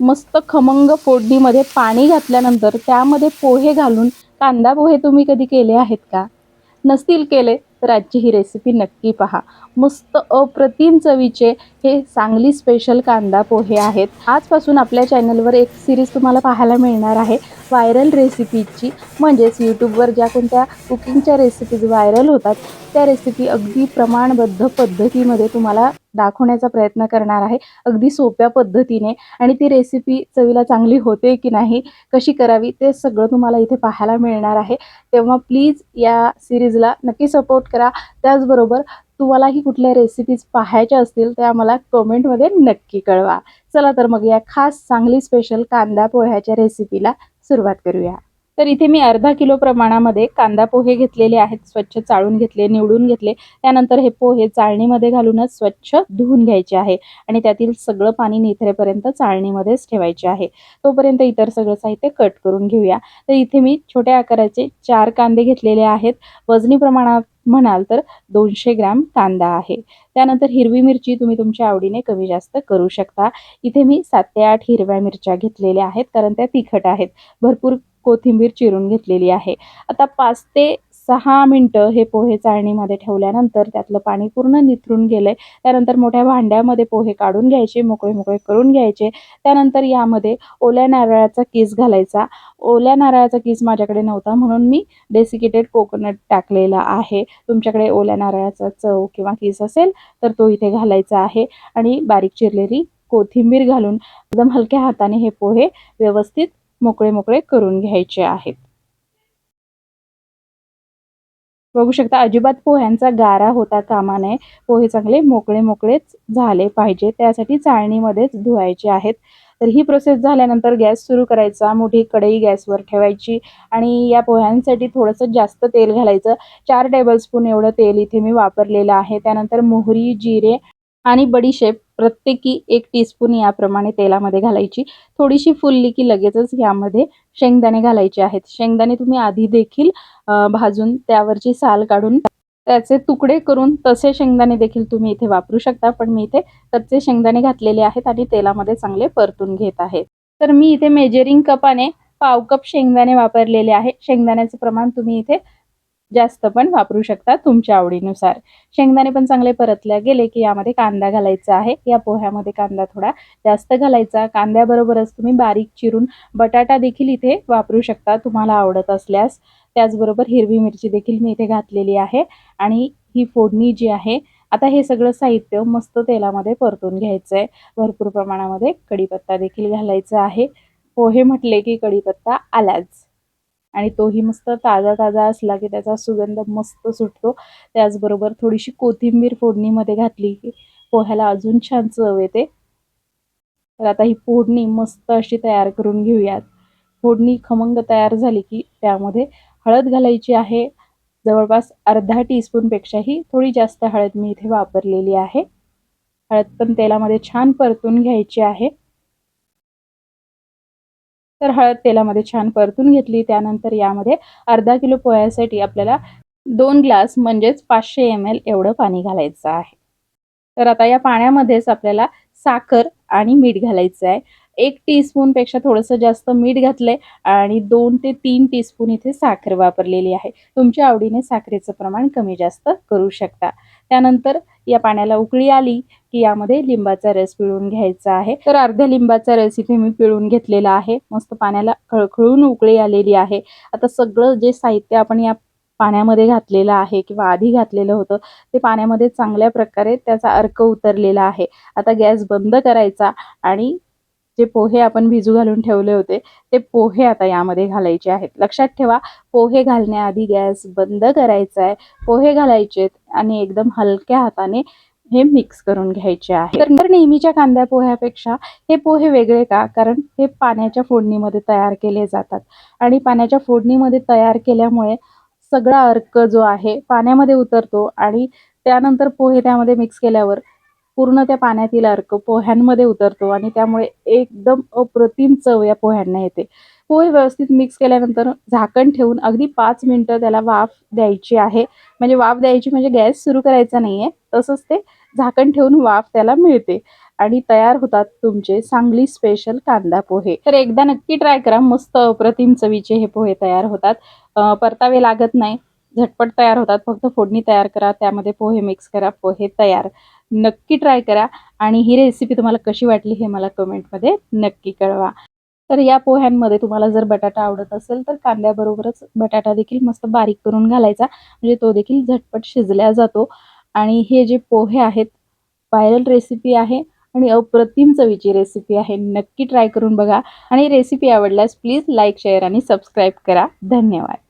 मस्त खमंग फोडणीमध्ये पाणी घातल्यानंतर त्यामध्ये पोहे घालून कांदा पोहे तुम्ही कधी केले आहेत का? नसतील केले तर आजची ही रेसिपी नक्की पहा. मस्त अप्रतिम चवीचे हे सांगली स्पेशल कांदा पोहे आहेत. आजपासून आपल्या चॅनलवर एक सिरीज तुम्हाला पाहायला मिळणार आहे. व्हायरल रेसिपीची म्हणजेच यूट्यूबवर ज्या कोणत्या कुकिंगच्या रेसिपीज व्हायरल होतात त्या रेसिपी अगदी प्रमाणबद्ध पद्धतीमध्ये तुम्हाला दाखवण्याचा प्रयत्न करणार आहे. अगदी सोप्या पद्धतीने. आणि ती रेसिपी चवीला चांगली होते की नाही कशी करावी ते सगळं तुम्हाला इथे पाहायला मिळणार आहे. तेव्हा प्लीज या सिरीजला नक्की सपोर्ट करा. त्याचबरोबर तुम्हालाही कुठल्या रेसिपीज पाहायच्या असतील त्या मला कमेंटमध्ये नक्की कळवा. चला तर मग या खास चांगली स्पेशल कांदा पोह्याच्या रेसिपीला सुरुवात करूया. तर इथे मी अर्धा किलो प्रमाणामध्ये कांदा पोहे घेतलेले आहेत स्वच्छ चाळून घेतले निवडून घेतले. त्यानंतर हे पोहे चाळणीमध्ये घालूनच स्वच्छ धुवून घ्यायचे आहे आणि त्यातील सगळं पाणी निथरेपर्यंत चाळणीमध्येच ठेवायचे आहे. तोपर्यंत इतर सगळं साहित्य कट करून घेऊया. तर इथे मी छोट्या आकाराचे चार कांदे घेतलेले आहेत. वजनी प्रमाणात म्हणाल तर दोनशे ग्रॅम कांदा आहे. त्यानंतर हिरवी मिरची तुम्ही तुमच्या आवडीने कमी जास्त करू शकता. इथे मी सात ते आठ हिरव्या मिरच्या घेतलेल्या आहेत कारण त्या तिखट आहेत. भरपूर कोथिंबीर चिरून घेतलेली आहे. आता पाच ते सहा मिनटं हे पोहे चाळणीमध्ये ठेवल्यानंतर त्यातलं पाणी पूर्ण निथरून गेलं आहे त्यानंतर मोठ्या भांड्यामध्ये पोहे काढून घ्यायचे मोकळे मोकळे करून घ्यायचे. त्यानंतर यामध्ये ओल्या नारळाचा किस घालायचा. ओल्या नारळाचा किस माझ्याकडे नव्हता म्हणून मी डेसिकेटेड कोकोनट टाकलेला आहे. तुमच्याकडे ओल्या नारळाचा चव किंवा किस असेल तर तो इथे घालायचा आहे. आणि बारीक चिरलेली कोथिंबीर घालून एकदम हलक्या हाताने हे पोहे व्यवस्थित मोकळे मोकळे करून घ्यायचे आहेत. बघू शकता अजिबात पोह्यांचा गारा होता कामा नये पोहे चांगले मोकळे मोकळेच झाले पाहिजे. त्यासाठी चाळणीमध्येच धुवायचे आहेत. तर ही प्रोसेस झाल्यानंतर गॅस सुरू करायचा. मोठी कढई गॅसवर ठेवायची आणि या पोह्यांसाठी थोडंसं जास्त तेल घालायचं. चार टेबलस्पून एवढं तेल इथे मी वापरलेलं आहे. त्यानंतर मोहरी जिरे आणि बडीशेप प्रत्येकी एक टीस्पून याप्रमाणे तेलामध्ये घालायची. थोडीशी फुलली की लगेचच यामध्ये शेंगदाणे घालायचे आहेत. शेंगदाणे तुम्ही आधी देखील भाजून त्यावरची साल काढून त्याचे तुकडे करून तसे शेंगदाणे देखील तुम्ही इथे वापरू शकता. पण मी इथे कच्चे शेंगदाणे घातलेले आहेत आणि तेलामध्ये चांगले परतून घेत आहे तर मी इथे मेजरिंग कपाने पाव कप शेंगदाणे वापरलेले आहे. शेंगदाण्याचं प्रमाण तुम्ही इथे जास्त पण वापरू शकता तुमच्या आवडीनुसार. शेंगदाणे पण चांगले परतल्या गेले की यामध्ये कांदा घालायचा आहे. या पोह्यामध्ये कांदा थोडा जास्त घालायचा. कांद्याबरोबरच तुम्ही बारीक चिरून बटाटा देखील इथे वापरू शकता तुम्हाला आवडत असल्यास. त्याचबरोबर हिरवी मिरची देखील मी इथे घातलेली आहे आणि ही फोडणी जी आहे आता हे सगळं साहित्य मस्त तेलामध्ये परतून घ्यायचं आहे भरपूर प्रमाणामध्ये कढीपत्ता देखील घालायचा आहे. पोहे म्हटले की कढीपत्ता आलाच. आणि तोही मस्त ताजा ताजा असला की त्याचा सुगंध मस्त सुटतो. त्याचबरोबर थोडीशी कोथिंबीर फोडणीमध्ये घातली की पोह्याला अजून छान चव येते. तर आता ही फोडणी मस्त अशी तयार करून घेऊयात. फोडणी खमंग तयार झाली की त्यामध्ये हळद घालायची आहे. जवळपास अर्धा टीस्पूनपेक्षाही थोडी जास्त हळद मी इथे वापरलेली आहे. हळद पण तेलामध्ये छान परतून घ्यायची आहे. तर हळद तेलामध्ये छान परतून घेतली. त्यानंतर यामध्ये अर्धा किलो पोह्यासाठी आपल्याला दोन ग्लास म्हणजेच पाचशे एम एल एवढं पाणी घालायचं आहे. तर आता या पाण्यामध्येच आपल्याला साखर आणि मीठ घालायचं आहे. एक टीस्पूनपेक्षा थोडंसं जास्त मीठ घातलं आहे आणि दोन ते तीन टीस्पून इथे साखर वापरलेली आहे. तुमच्या आवडीने साखरेचं प्रमाण कमी जास्त करू शकता. त्यानंतर या पाण्याला उकळी आली की यामध्ये लिंबाचा रस पिळून घ्यायचा आहे. तर अर्ध्या लिंबाचा रस इथे मी पिळून घेतलेला आहे. मस्त पाण्याला खळखळून उकळी आलेली आहे. आता सगळं जे साहित्य आपण या पाण्यामध्ये घातलेलं आहे किंवा आधी घातलेलं होतं ते पाण्यामध्ये चांगल्या प्रकारे त्याचा अर्क उतरलेला आहे. आता गॅस बंद करायचा आणि जे पोहे आपण भिजू घालून ठेवले होते ते पोहे आता यामध्ये घालायचे आहेत. लक्षात ठेवा पोहे घालण्याआधी गॅस बंद करायचा आहे पोहे घालायचे आणि एकदम हलक्या हाताने हे मिक्स करून घ्यायचे आहे. तर नेहमीच्या कांद्या पोह्यापेक्षा हे पोहे वेगळे का? कारण हे पाण्याच्या फोडणीमध्ये तयार केले जातात. आणि पाण्याच्या फोडणीमध्ये तयार केल्यामुळे सगळा अर्क जो आहे पाण्यामध्ये उतरतो आणि त्यानंतर पोहे त्यामध्ये मिक्स केल्यावर पूर्ण त्या पाण्यातील अर्क पोह्यांमध्ये उतरतो आणि त्यामुळे एकदम अप्रतिम चव या पोह्यांना येते. पोहे व्यवस्थित मिक्स केल्यानंतर झाकण ठेवून अगदी पाच मिनटं त्याला वाफ द्यायची आहे. म्हणजे वाफ द्यायची म्हणजे गॅस सुरू करायचा नाही आहे तसंच ते झाकण ठेवून वाफ त्याला मिळते. आणि तयार होतात तुमचे सांगली स्पेशल कांदा पोहे. तर एकदा नक्की ट्राय करा. मस्त अप्रतिम चवीचे हे पोहे तयार होतात. परतावे लागत नाही. झटपट तयार होतात. फक्त फोडणी तयार करा त्यामध्ये पोहे मिक्स करा पोहे तयार. नक्की ट्राय करा आणि ही रेसिपी तुम्हाला कशी वाटली हे मला कमेंटमध्ये नक्की कळवा. तर या पोह्यांमध्ये तुम्हाला जर बटाटा आवडत असेल तर कांद्याबरोबरच बटाटा देखील मस्त बारीक करून घालायचा. म्हणजे तो देखील झटपट शिजल्या जातो. आणि हे जे पोहे आहेत व्हायरल रेसिपी आहे आणि अप्रतिम चवीची रेसिपी आहे. नक्की ट्राय करून बघा. आणि रेसिपी आवडल्यास प्लीज लाईक शेअर आणि सबस्क्राईब करा. धन्यवाद.